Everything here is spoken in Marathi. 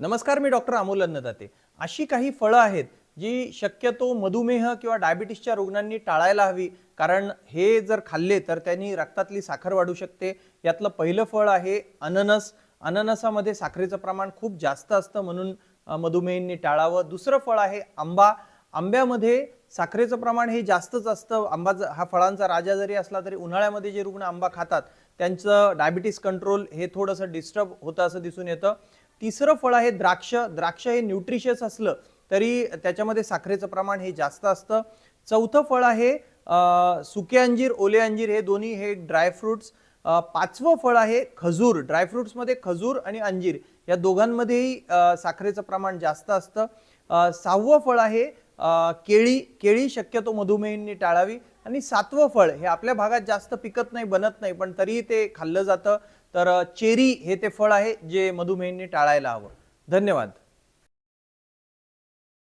नमस्कार मी डॉक्टर अमोल अन्नदाते. अशी काही फळं आहेत जी शक्यतो मधुमेह किंवा डायबिटीसच्या रुग्णांनी टाळायला हवी. कारण हे जर खाल्ले तर त्यांनी रक्तातली साखर वाढू शकते. यातलं पहिलं फळ आहे अननस. अननसामध्ये साखरेचं प्रमाण खूप जास्त असतं म्हणून मधुमेहींनी टाळावं. दुसरं फळ आहे आंबा. आंब्यामध्ये साखरेचं प्रमाण हे जास्तच असतं. आंबा हा फळांचा राजा जरी असला तरी उन्हाळ्यामध्ये जे रुग्ण आंबा खातात त्यांचं डायबिटीस कंट्रोल हे थोडंसं डिस्टर्ब होतं असं दिसून येतं. तिसरं फळ आहे द्राक्ष. द्राक्ष हे न्यूट्रिशियस असलं तरी त्याच्यामध्ये साखरेचं प्रमाण हे जास्त असतं. चौथं फळ आहे सुके अंजीर ओले अंजीर हे दोन्ही हे ड्रायफ्रुट्स पाचवं फळ आहे खजूर. ड्रायफ्रुट्समध्ये खजूर आणि अंजीर या दोघांमध्येही साखरेचं प्रमाण जास्त असतं. सहावं फळ आहे केळी केळी शक्यतो मधुमेहींनी टाळावी आणि सातवं फळ हे आपल्या भागात जास्त पिकत नाही बनत नाही पण तरीही ते खाल्लं जातं. तर चेरी हे ते फळ आहे जे मधुमेहींनी टाळायला हवं. धन्यवाद.